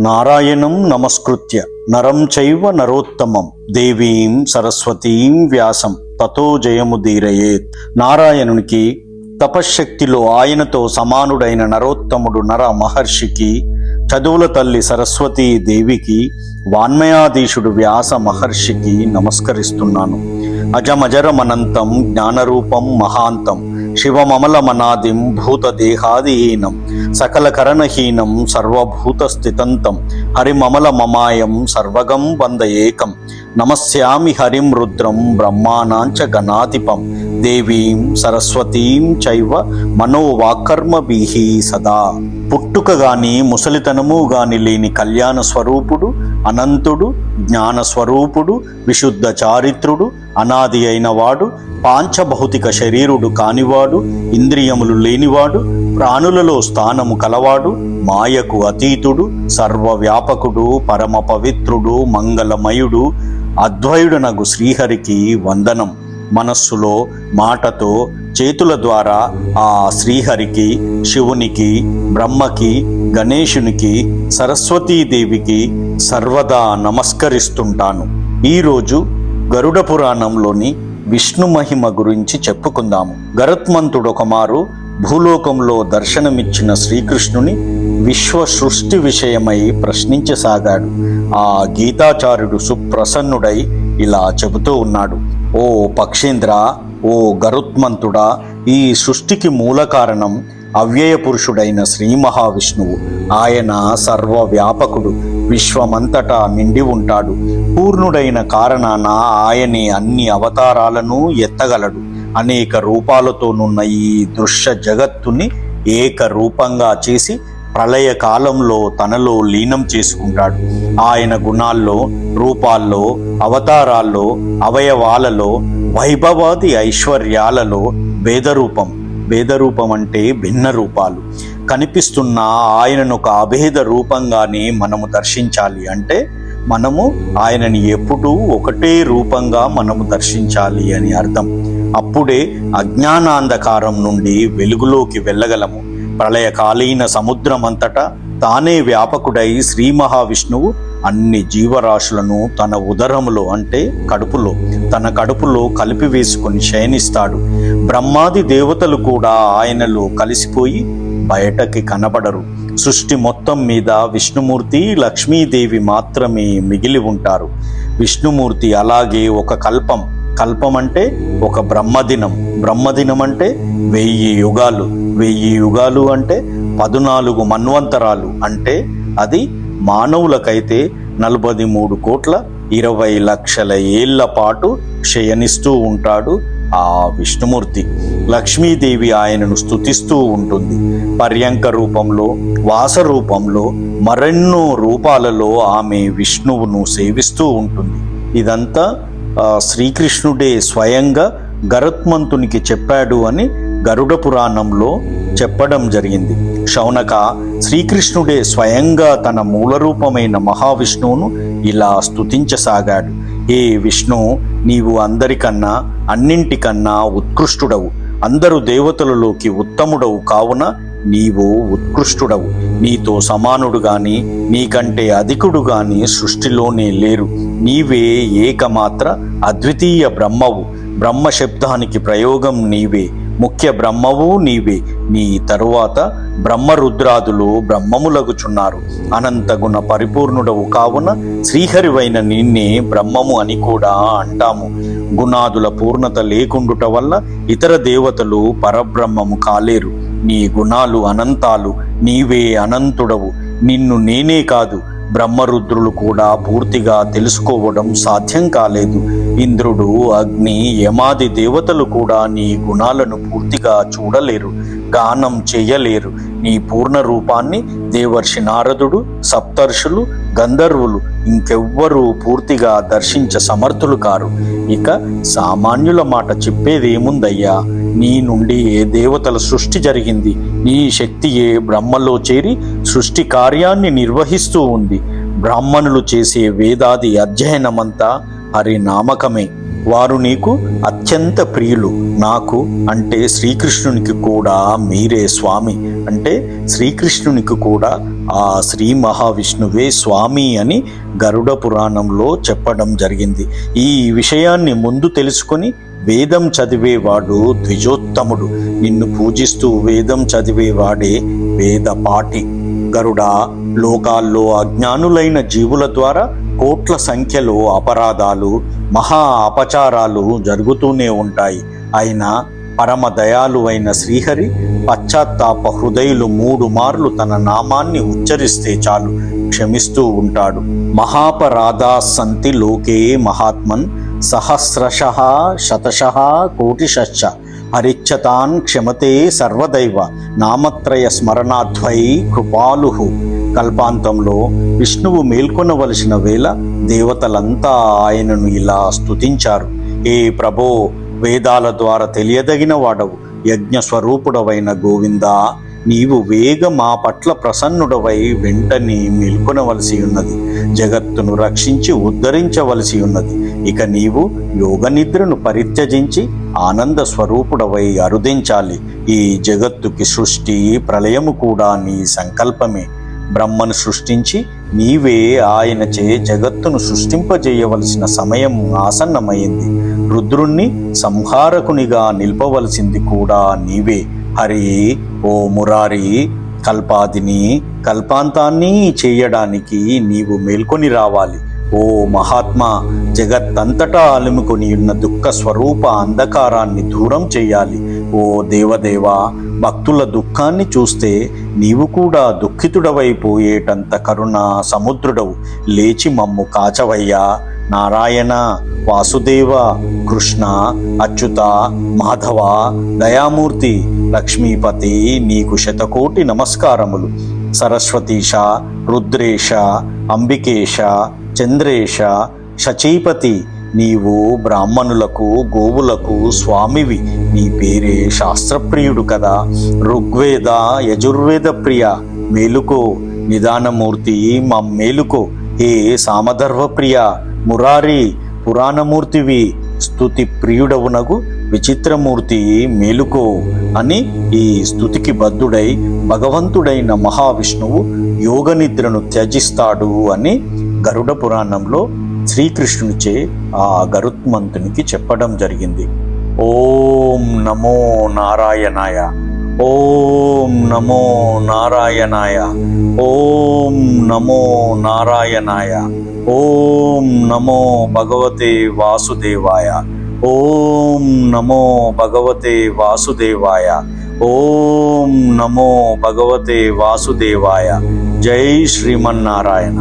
నారాయణం నమస్కృత్య. నరం చైవ నరోత్తమం. దేవీం సరస్వతీం వ్యాసం. తతో జయముదీరయేత్ నారాయణునికి తపశ్శక్తిలో ఆయనతో సమానుడైన నరోత్తముడు నర మహర్షికి చదువుల తల్లి సరస్వతీ దేవికి వాన్మయాధీశుడు వ్యాస మహర్షికి నమస్కరిస్తున్నాను. అజమజరమనంతం జ్ఞానరూపం మహాంతం. శివమమలమనాదిం భూతదేహాదిహీనం సకలకరణహీనం సర్వభూత స్థితంతం హరిమమల మమాయం సర్వగం వంద ఏకం నమస్యామి హరిం రుద్రం బ్రహ్మాణాంచ గణాధిపం దేవీం సరస్వతీం చైవ మనోవాకర్మభిః సదా. పుట్టుక గాని ముసలితనము గాని లేని కళ్యాణ స్వరూపుడు అనంతుడు జ్ఞాన స్వరూపుడు విశుద్ధ చారిత్రుడు అనాది అయినవాడు పాంచభౌతిక శరీరుడు కానివాడు ఇంద్రియములు లేనివాడు ప్రాణులలో స్థానము కలవాడు మాయకు అతీతుడు సర్వవ్యాపకుడు పరమ పవిత్రుడు మంగళమయుడు అద్వయుడనగు శ్రీహరికి వందనం. మనస్సులో మాటతో చేతుల ద్వారా ఆ శ్రీహరికి శివునికి బ్రహ్మకి గణేశునికి సరస్వతీదేవికి సర్వదా నమస్కరిస్తుంటాను. ఈరోజు గరుడ పురాణంలోని విష్ణు మహిమ గురించి చెప్పుకుందాము. గరుత్మంతుడు ఒకమారు భూలోకంలో దర్శనమిచ్చిన శ్రీకృష్ణుని విశ్వ సృష్టి విషయమై ప్రశ్నించసాగాడు. ఆ గీతాచార్యుడు సుప్రసన్నుడై ఇలా చెబుతూ ఉన్నాడు. ఓ పక్షేంద్ర ఓ గరుత్మంతుడా ఈ సృష్టికి మూల కారణం అవ్యయ పురుషుడైన శ్రీ మహావిష్ణువు ఆయన సర్వవ్యాపకుడు. విశ్వమంతటా నిండి ఉంటాడు. పూర్ణుడైన కారణాన ఆయనే అన్ని అవతారాలను ఎత్తగలడు. అనేక రూపాలతోనున్న ఈ దృశ్య జగత్తుని ఏక రూపంగా చేసి ప్రళయ కాలంలో తనలో లీనం చేసుకుంటాడు. ఆయన గుణాల్లో రూపాల్లో అవతారాల్లో అవయవాలలో వైభవాది ఐశ్వర్యాలలో భేదరూపం భేదరూపం అంటే భిన్న రూపాలు కనిపిస్తున్న ఆయనను ఒక అభేద రూపంగానే మనము దర్శించాలి అంటే మనము ఆయనని ఎప్పుడూ ఒకటే రూపంగా మనము దర్శించాలి అని అర్థం. అప్పుడే అజ్ఞానాంధకారం నుండి వెలుగులోకి వెళ్ళగలము. ప్రళయకాలీన సముద్రమంతటా తానే వ్యాపకుడై శ్రీ మహావిష్ణువు అన్ని జీవరాశులను తన ఉదరములో అంటే కడుపులో తన కడుపులో కలిపి వేసుకొని శయనిస్తాడు. బ్రహ్మాది దేవతలు కూడా ఆయనలో కలిసిపోయి బయటకి కనబడరు. సృష్టి మొత్తం మీద విష్ణుమూర్తి లక్ష్మీదేవి మాత్రమే మిగిలి ఉంటారు. విష్ణుమూర్తి అలాగే ఒక కల్పం. కల్పం అంటే ఒక బ్రహ్మదినం. బ్రహ్మదినం అంటే వెయ్యి యుగాలు. వెయ్యి యుగాలు అంటే పదునాలుగు మన్వంతరాలు అంటే అది మానవులకైతే నలభై మూడు కోట్ల ఇరవై లక్షల ఏళ్ళ పాటు శయనిస్తూ ఉంటాడు ఆ విష్ణుమూర్తి. లక్ష్మీదేవి ఆయనను స్తుతిస్తూ ఉంటుంది. పర్యంక రూపంలో వాస రూపంలో మరెన్నో రూపాలలో ఆమె విష్ణువును సేవిస్తూ ఉంటుంది. ఇదంతా శ్రీకృష్ణుడే స్వయంగా గరుత్మంతునికి చెప్పాడు అని గరుడ పురాణంలో చెప్పడం జరిగింది. శౌనక శ్రీకృష్ణుడే స్వయంగా తన మూలరూపమైన మహావిష్ణువును ఇలా స్తుతించసాగాడు. ఏ విష్ణు నీవు అందరికన్నా అన్నింటికన్నా ఉత్కృష్టుడవు. అందరు దేవతలలోకి ఉత్తముడవు కావున నీవు ఉత్కృష్టుడవు. నీతో సమానుడు గాని నీకంటే అధికుడు గాని సృష్టిలోనే లేరు. నీవే ఏకమాత్ర అద్వితీయ బ్రహ్మవు. బ్రహ్మ శబ్దానికి ప్రయోగం నీవే. ముఖ్య బ్రహ్మవు నీవే. నీ తరువాత బ్రహ్మరుద్రాదులు బ్రహ్మములగుచున్నారు. అనంత గుణ పరిపూర్ణుడవు కావున శ్రీహరివైన నిన్నే బ్రహ్మము అని కూడా అంటాము. గుణాదుల పూర్ణత లేకుండుట వల్ల ఇతర దేవతలు పరబ్రహ్మము కాలేరు. నీ గుణాలు అనంతాలు నీవే అనంతుడవు. నిన్ను నేనే కాదు. బ్రహ్మరుద్రులు కూడా పూర్తిగా తెలుసుకోవడం సాధ్యం కాలేదు. ఇంద్రుడు అగ్ని యమాది దేవతలు కూడా నీ గుణాలను పూర్తిగా చూడలేరు గానం చేయలేరు. నీ పూర్ణ రూపాన్ని దేవర్షి నారదుడు సప్తర్షులు గంధర్వులు ఇంకెవ్వరూ పూర్తిగా దర్శించ సమర్థులు కారు. ఇక సామాన్యుల మాట చెప్పేదేముందయ్యా? నీ నుండి ఏ దేవతల సృష్టి జరిగింది? నీ శక్తియే బ్రహ్మలో చేరి సృష్టి కార్యాన్ని నిర్వహిస్తూ ఉంది. బ్రాహ్మణులు చేసే వేదాది అధ్యయనమంతా హరినామకమే వారు నీకు అత్యంత ప్రియులు. నాకు అంటే శ్రీకృష్ణునికి కూడా మీరే స్వామి. అంటే శ్రీకృష్ణునికి కూడా ఆ శ్రీ మహావిష్ణువే స్వామి అని గరుడ పురాణంలో చెప్పడం జరిగింది. ఈ విషయాన్ని ముందు తెలుసుకొని వేదం చదివేవాడు ద్విజోత్తముడు. నిన్ను పూజిస్తూ వేదం చదివేవాడే వేదపాటి. గరుడ లోకాల్లో అజ్ఞానులైన జీవుల ద్వారా కోట్ల సంఖ్యలో అపరాధాలు మహా అపచారాలు జరుగుతూనే ఉంటాయి. అయినా పరమ దయాలు అయిన శ్రీహరి పశ్చాత్తాప హృదయులు మూడు మార్లు తన నామాన్ని ఉచ్చరిస్తే చాలు క్షమిస్తూ ఉంటాడు. మహాపరాధా సంతి లోకే మహాత్మన్ సహస్రశ శతశ కోటిశ్చ అరిచ్చతాన్ క్షమతే సర్వదైవ నామత్రయ స్మరణాధ్వై కృపాలు. కల్పాంతంలో విష్ణువు మేల్కొనవలసిన వేళ దేవతలంతా ఆయనను ఇలా స్తుతించారు. ఏ ప్రభో వేదాల ద్వారా తెలియదగిన వాడవు. యజ్ఞ స్వరూపుడవైన గోవిందా నీవు వేగ మా పట్ల ప్రసన్నుడవై వెంటనే మేల్కొనవలసి ఉన్నది. జగత్తును రక్షించి ఉద్ధరించవలసి ఉన్నది. ఇక నీవు యోగ నిద్రను పరిత్యజించి ఆనంద స్వరూపుడవై అరుదించాలి. ఈ జగత్తుకి సృష్టి ప్రళయము కూడా నీ సంకల్పమే. బ్రహ్మను సృష్టించి నీవే ఆయనచే జగత్తును సృష్టింపజేయవలసిన సమయం ఆసన్నమైంది. రుద్రుణ్ణి సంహారకునిగా నిల్పవలసింది కూడా నీవే. హరి ఓ మురారి కల్పాదిని కల్పాంతాన్ని చేయడానికి నీవు మేల్కొని రావాలి. ఓ మహాత్మా జగత్తంతటా అలుముకొని ఉన్న దుఃఖ స్వరూప అంధకారాన్ని దూరం చేయాలి ఓ దేవదేవా భక్తుల దుఃఖాన్ని చూస్తే నీవు కూడా దుఃఖితుడవైపోయేటంత కరుణ సముద్రుడవు. లేచి మమ్ము కాచవయ్యా. నారాయణ వాసుదేవ కృష్ణ అచ్యుత మాధవ దయామూర్తి లక్ష్మీపతి నీకు శతకోటి నమస్కారములు. సరస్వతీశ రుద్రేశ అంబికేశ చంద్రేశ శచీపతి నీవు బ్రాహ్మణులకు గోవులకు స్వామివి. నీ పేరే శాస్త్రప్రియుడు కదా. ఋగ్వేద యజుర్వేద ప్రియ. మేలుకో నిదానమూర్తి మా మేలుకో. ఏ సామధర్వ ప్రియ. మురారి పురాణమూర్తివి. స్తుతి ప్రియుడవునగు విచిత్రమూర్తి మేలుకో అని ఈ స్తుతికి బద్ధుడై భగవంతుడైన మహావిష్ణువు యోగ నిద్రను త్యజిస్తాడు అని గరుడ పురాణంలో శ్రీకృష్ణునిచే ఆ గరుత్మంతునికి చెప్పడం జరిగింది. ఓం నమో నారాయణాయ ఓం నమో నారాయణాయ ఓం నమో నారాయణాయ ఓం నమో భగవతే వాసుదేవాయ ఓం నమో భగవతే వాసుదేవాయ ఓం నమో భగవతే వాసుదేవాయ. జై శ్రీమన్నారాయణ.